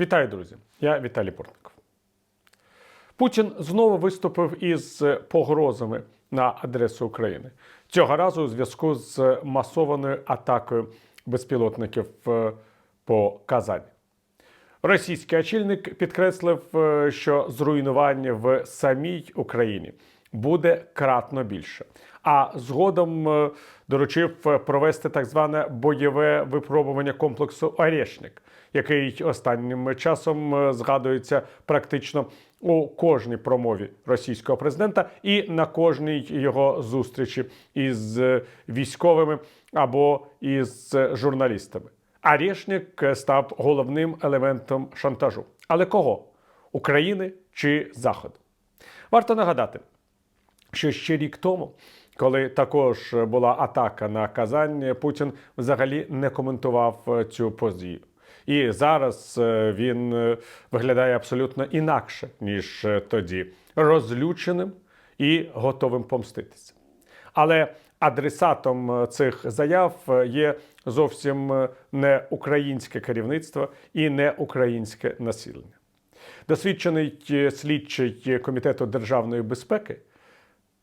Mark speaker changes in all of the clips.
Speaker 1: Вітаю, друзі! Я Віталій Портников. Путін знову виступив із погрозами на адресу України. Цього разу у зв'язку з масованою атакою безпілотників е, по Казані. Російський очільник підкреслив, е, що зруйнування в самій Україні буде кратно більше. А згодом е, доручив е, провести так зване бойове випробування комплексу Орешник, який останнім часом е, згадується практично у кожній промові російського президента і на кожній його зустрічі із військовими або із журналістами. Орешник став головним елементом шантажу. Але кого? України чи Заходу? Варто нагадати, що ще рік тому, коли також була атака на Казань, Путін взагалі не коментував е, цю подію. І зараз е, він е, виглядає абсолютно інакше, ніж тоді, розлюченим і готовим помститися. Але адресатом цих заяв є зовсім не українське керівництво і не українське населення. Досвідчений слідчий комітету державної безпеки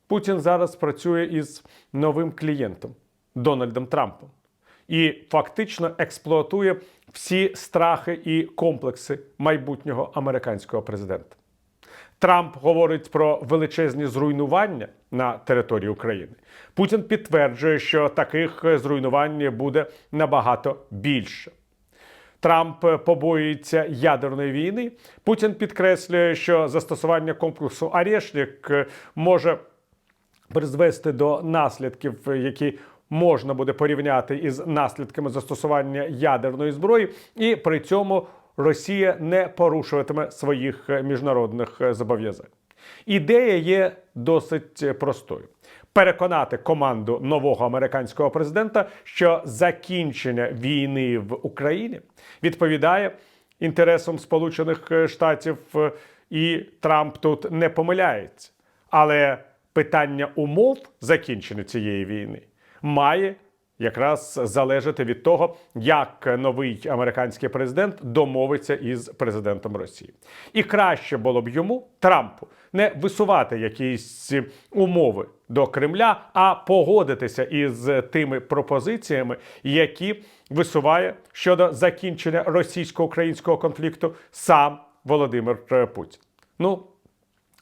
Speaker 1: Путін зараз працює із новим клієнтом Дональдом Трампом і фактично експлуатує всі страхи і комплекси майбутнього американського президента. Трамп говорить про величезні зруйнування на території України. Путін підтверджує, що таких зруйнувань буде набагато більше. Трамп побоюється ядерної війни. Путін підкреслює, що застосування комплексу Орешник може призвести до наслідків, які можна буде порівняти із наслідками застосування ядерної зброї, і при цьому Росія не порушуватиме своїх міжнародних зобов'язань. Ідея є досить простою. Переконати команду нового американського президента, що закінчення війни в Україні відповідає інтересам Сполучених Штатів, і Трамп тут не помиляється. Але питання умов закінчення цієї війни має якраз залежати від того, як новий американський президент домовиться із президентом Росії. І краще було б йому Трампу не висувати якісь умови до Кремля, а погодитися із тими пропозиціями, які висуває щодо закінчення російсько-українського конфлікту сам Володимир Путін. Ну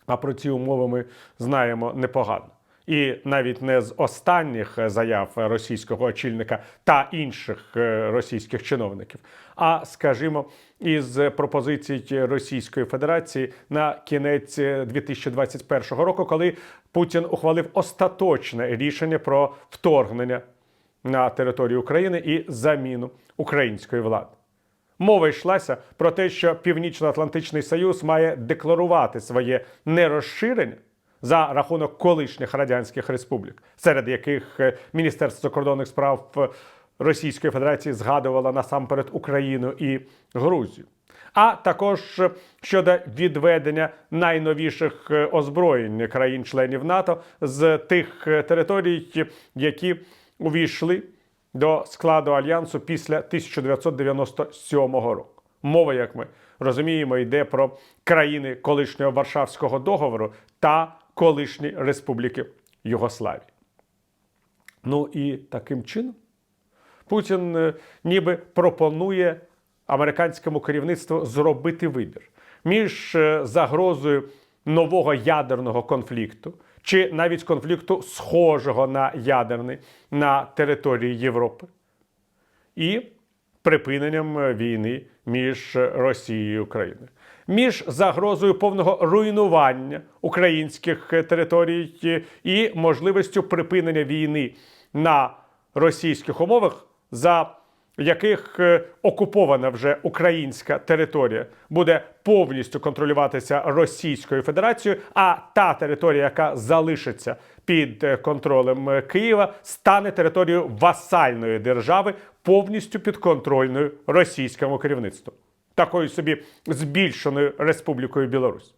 Speaker 1: а про ці умови ми знаємо непогано. І навіть не з останніх заяв російського очільника та інших е, російських чиновників, а скажімо, із пропозицій Російської Федерації на кінець 2021 року, коли Путін ухвалив остаточне рішення про вторгнення на територію України і заміну української влади. Мова йшлася про те, що Північно-Атлантичний Союз має декларувати своє нерозширення за рахунок колишніх радянських республік, серед яких е, Міністерство закордонних справ е, Російської Федерації згадувало насамперед Україну і Грузію. А також е, щодо відведення найновіших озброєнь країн-членів НАТО з тих територій, які увійшли до складу альянсу після 1997 року. Мова, як ми розуміємо, йде про країни колишнього Варшавського договору та колишні республіки Югославії. Ну і таким чином Путін е, ніби пропонує американському керівництву зробити вибір між е, загрозою нового ядерного конфлікту чи навіть конфлікту, схожого на ядерний на території Європи, і припиненням війни між Росією і Україною, між загрозою повного руйнування українських територій і можливістю припинення війни на російських умовах, за яких е, окупована вже українська територія буде повністю контролюватися Російською Федерацією, а та територія, яка залишиться під е, контролем е, Києва, стане територією васальної держави, повністю підконтрольною російському керівництву, такою собі збільшеною Республікою Білорусь.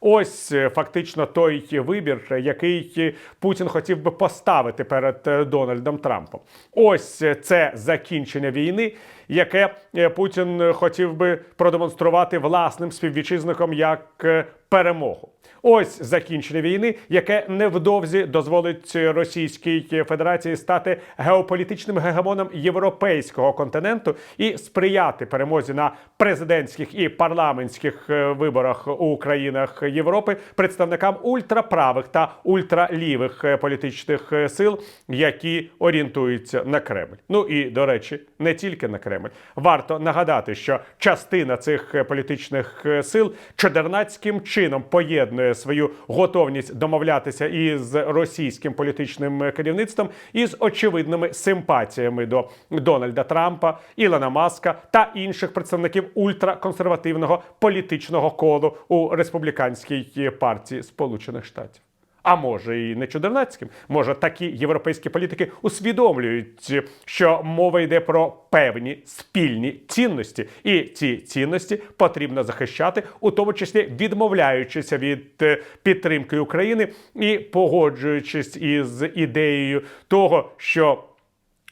Speaker 1: Ось е, фактично той вибір, який Путін хотів би поставити перед е, Дональдом Трампом. Ось е, це закінчення війни, яке Путін хотів би продемонструвати власним співвітчизникам як перемогу. Ось закінчення війни, яке невдовзі дозволить Російській Федерації стати геополітичним гегемоном європейського континенту і сприяти перемозі на президентських і парламентських е, виборах у країнах Європи представникам ультраправих та ультралівих е, політичних е, сил, які орієнтуються на Кремль. Ну і до речі, не тільки на Кремль. Варто нагадати, що частина цих політичних сил чудернацьким чином поєднує свою готовність домовлятися із російським політичним керівництвом із очевидними симпатіями до Дональда Трампа, Ілона Маска та інших представників ультраконсервативного політичного колу у республіканській партії Сполучених Штатів. А може і не чудернацьким. Може, такі європейські політики усвідомлюють, що мова йде про певні спільні цінності, і ці цінності потрібно захищати, у тому числі відмовляючися від е, підтримки України і погоджуючись із ідеєю того, що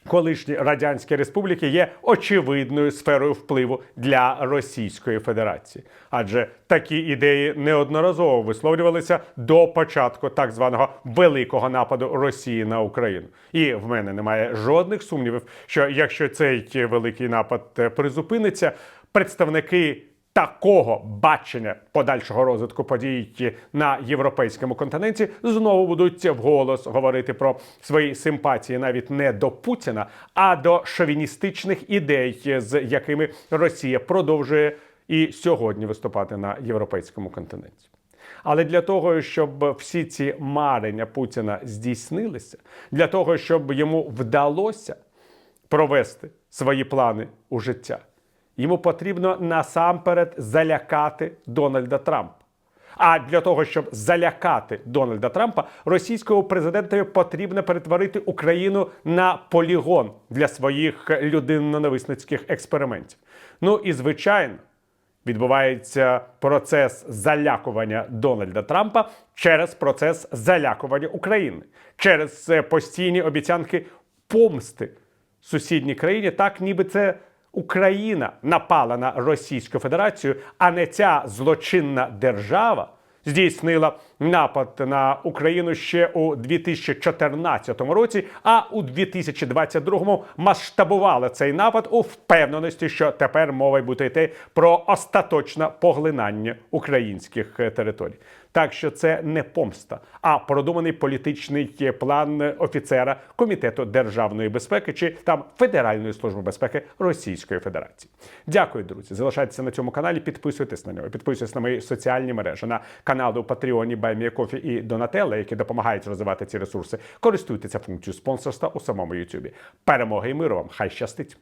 Speaker 1: колишні радянські республіки є очевидною сферою впливу для Російської Федерації, адже такі ідеї неодноразово висловлювалися до початку так званого великого нападу Росії на Україну. І в мене немає жодних сумнівів, що якщо цей великий напад е, призупиниться, представники такого бачення подальшого розвитку подій на європейському континенті знову будуть вголос говорити про свої симпатії навіть не до Путіна, а до шовіністичних ідей, з якими Росія продовжує і сьогодні виступати на європейському континенті. Але для того, щоб всі ці марення Путіна здійснилися, для того, щоб йому вдалося провести свої плани у життя, йому потрібно насамперед залякати Дональда Трампа. А для того, щоб залякати Дональда Трампа, російському президентові потрібно перетворити Україну на полігон для своїх людинно-ненависницьких експериментів. Ну і звичайно, відбувається процес залякування Дональда Трампа через процес залякування України, через е, постійні обіцянки помсти сусідній країні, так ніби це Україна напала на Російську Федерацію, а не ця злочинна держава здійснила напад на Україну ще у 2014 році, а у 2022 масштабувала цей напад у впевненості, що тепер мова буде йти про остаточне поглинання українських е, територій. Так що це не помста, а продуманий політичний план офіцера комітету державної безпеки чи там Федеральної служби безпеки Російської Федерації. Дякую, друзі. Залишайтеся на цьому каналі, підписуйтесь на нього, підписуйтесь на мої соціальні мережі, на канали у Патреоні, Байміякофі і Донателла, які допомагають розвивати ці ресурси. Користуйтеся функцією спонсорства у самому Ютубі. Перемоги і миру вам! Хай щастить!